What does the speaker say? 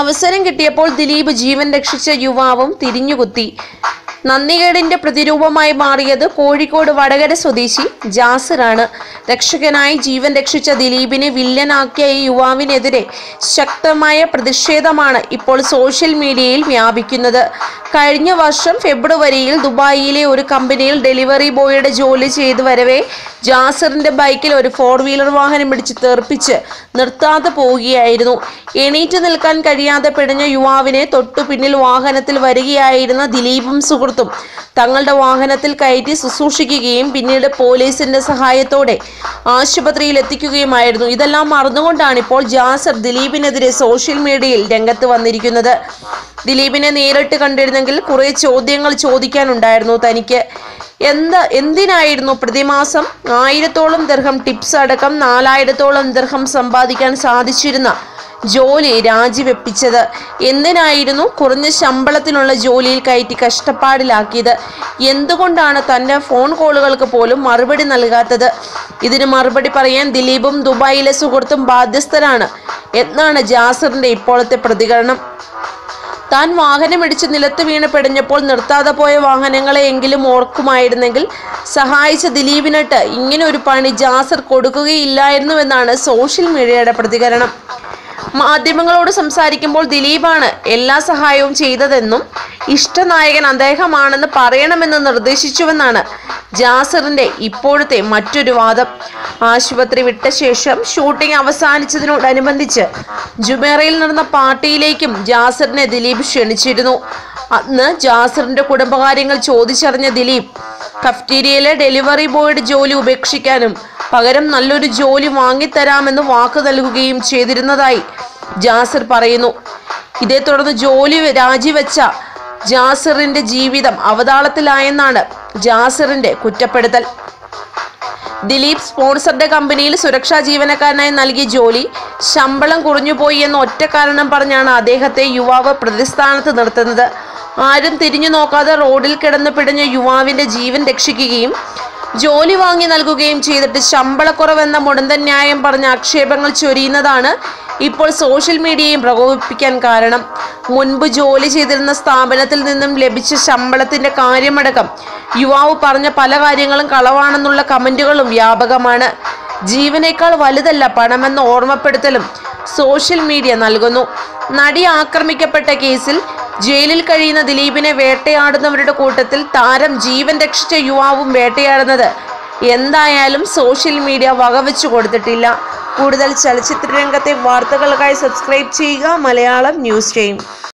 അവസരം കിട്ടിയപ്പോൾ ദിലീപ് ജീവൻ രക്ഷിച്ച യുവാവും തിരിഞ്ഞുകുത്തി. നന്ദികേടിന്റെ പ്രതിരൂപമായി മാറിയത് കോഴിക്കോട് വടകര സ്വദേശി ജാസിറാണ്. രക്ഷകനായി ജീവൻ രക്ഷിച്ച ദിലീപിനെ വില്ലനാക്കിയ ഈ യുവാവിനെതിരെ ശക്തമായ പ്രതിഷേധമാണ് ഇപ്പോൾ സോഷ്യൽ മീഡിയയിൽ വ്യാപിക്കുന്നത്. കഴിഞ്ഞ വർഷം ഫെബ്രുവരിയിൽ ദുബായിയിലെ ഒരു കമ്പനിയിൽ ഡെലിവറി ബോയുടെ ജോലി ചെയ്തു വരവേ ജാസറിന്റെ ബൈക്കിൽ ഒരു ഫോർ വീലർ വാഹനം പിടിച്ച് തെറിപ്പിച്ച് നിർത്താതെ പോവുകയായിരുന്നു. എണീറ്റ് നിൽക്കാൻ കഴിയാതെ പിടഞ്ഞ യുവാവിനെ തൊട്ടു പിന്നിൽ വാഹനത്തിൽ വരികയായിരുന്ന ദിലീപും സുഹൃത്തും തങ്ങളുടെ വാഹനത്തിൽ കയറ്റി ശുശ്രൂഷിക്കുകയും പിന്നീട് പോലീസിന്റെ സഹായത്തോടെ ആശുപത്രിയിൽ എത്തിക്കുകയുമായിരുന്നു. ഇതെല്ലാം മറന്നുകൊണ്ടാണ് ഇപ്പോൾ ജാസർ ദിലീപിനെതിരെ സോഷ്യൽ മീഡിയയിൽ രംഗത്ത് വന്നിരിക്കുന്നത്. ദിലീപിനെ നേരിട്ട് കണ്ടിരുന്നെങ്കിൽ കുറേ ചോദ്യങ്ങൾ ചോദിക്കാനുണ്ടായിരുന്നു തനിക്ക്. എന്ത് എന്തിനായിരുന്നു പ്രതിമാസം? ആയിരത്തോളം ദർഹം ടിപ്സ് അടക്കം നാലായിരത്തോളം ദർഹം സമ്പാദിക്കാൻ സാധിച്ചിരുന്ന ജോലി രാജിവെപ്പിച്ചത്. എന്തിനായിരുന്നു കുറഞ്ഞ ശമ്പളത്തിനുള്ള ജോലിയിൽ കയറ്റി കഷ്ടപ്പാടിലാക്കിയത്? എന്തുകൊണ്ടാണ് തന്റെ ഫോൺ കോളുകൾക്ക് പോലും മറുപടി നൽകാത്തത്? ഇതിന് മറുപടി പറയാൻ ദിലീപും ദുബായിലെ സുഹൃത്തും ബാധ്യസ്ഥരാണ് എന്നാണ് ജാസറിന്റെ ഇപ്പോഴത്തെ പ്രതികരണം. താൻ വാഹനമിടിച്ച് നിലത്ത് വീണ് പെടിഞ്ഞപ്പോൾ നിർത്താതെ പോയ വാഹനങ്ങളെയെങ്കിലും ഓർക്കുമായിരുന്നെങ്കിൽ സഹായിച്ച ദിലീപിനിട്ട് ഇങ്ങനെ ഒരു പണി ജാസർ കൊടുക്കുകയില്ലായിരുന്നുവെന്നാണ് സോഷ്യൽ മീഡിയയുടെ പ്രതികരണം. മാധ്യമങ്ങളോട് സംസാരിക്കുമ്പോൾ ദിലീപാണ് എല്ലാ സഹായവും ചെയ്തതെന്നും ഇഷ്ടനായകൻ അദ്ദേഹമാണെന്ന് പറയണമെന്ന് നിർദ്ദേശിച്ചുവെന്നാണ് ജാസറിന്റെ ഇപ്പോഴത്തെ മറ്റൊരു വാദം. ആശുപത്രി വിട്ട ശേഷം ഷൂട്ടിംഗ് അവസാനിച്ചതിനോടനുബന്ധിച്ച് ജുമേറയിൽ നടന്ന പാർട്ടിയിലേക്കും ജാസറിനെ ദിലീപ് ക്ഷണിച്ചിരുന്നു. അന്ന് ജാസറിന്റെ കുടുംബകാര്യങ്ങൾ ചോദിച്ചറിഞ്ഞ ദിലീപ് കഫ്റ്റീരിയയിലെ ഡെലിവറി ബോയുടെ ജോലി ഉപേക്ഷിക്കാനും പകരം നല്ലൊരു ജോലി വാങ്ങിത്തരാമെന്ന് വാക്ക് നൽകുകയും ചെയ്തിരുന്നതായി ജാസിർ പറയുന്നു. ഇതേ തുടർന്ന് ജോലി രാജിവെച്ച ജാസിറിന്റെ ജീവിതം അവതാളത്തിലായെന്നാണ് ജാസിറിന്റെ കുറ്റപ്പെടുത്തൽ. ദിലീപ് സ്പോൺസറുടെ കമ്പനിയിൽ സുരക്ഷാ ജീവനക്കാരനായി നൽകിയ ജോലി ശമ്പളം കുറഞ്ഞുപോയി എന്ന ഒറ്റ കാരണം പറഞ്ഞാണ് അദ്ദേഹത്തെ യുവാവ് പ്രതിസ്ഥാനത്ത് നിർത്തുന്നത്. ആരും തിരിഞ്ഞു നോക്കാതെ റോഡിൽ കിടന്നു പിടഞ്ഞ യുവാവിന്റെ ജീവൻ രക്ഷിക്കുകയും ജോലി വാങ്ങി നൽകുകയും ചെയ്തിട്ട് ശമ്പളക്കുറവെന്ന മുടന്തൻ ന്യായം പറഞ്ഞ ആക്ഷേപങ്ങൾ ചൊരിയുന്നതാണ് ഇപ്പോൾ സോഷ്യൽ മീഡിയയും പ്രകോപിപ്പിക്കാൻ കാരണം. മുൻപ് ജോലി ചെയ്തിരുന്ന സ്ഥാപനത്തിൽ നിന്നും ലഭിച്ച ശമ്പളത്തിന്റെ കാര്യമടക്കം യുവാവ് പറഞ്ഞ പല കാര്യങ്ങളും കളവാണെന്നുള്ള കമന്റുകളും വ്യാപകമാണ്. ജീവനേക്കാൾ വലുതല്ല പണമെന്ന ഓർമ്മപ്പെടുത്തലും സോഷ്യൽ മീഡിയ നൽകുന്നു. നടി ആക്രമിക്കപ്പെട്ട കേസിൽ ജയിലിൽ കഴിയുന്ന ദിലീപിനെ വേട്ടയാടുന്നവരുടെ കൂട്ടത്തിൽ താരം ജീവൻ രക്ഷിച്ച യുവാവും വേട്ടയാടുന്നത്. എന്തായാലും സോഷ്യൽ മീഡിയ വകവെച്ചു കൊടുത്തിട്ടില്ല. കൂടുതൽ ചലച്ചിത്ര രംഗത്തെ വാർത്തകൾക്കായി സബ്സ്ക്രൈബ് ചെയ്യുക. Malayalam news time.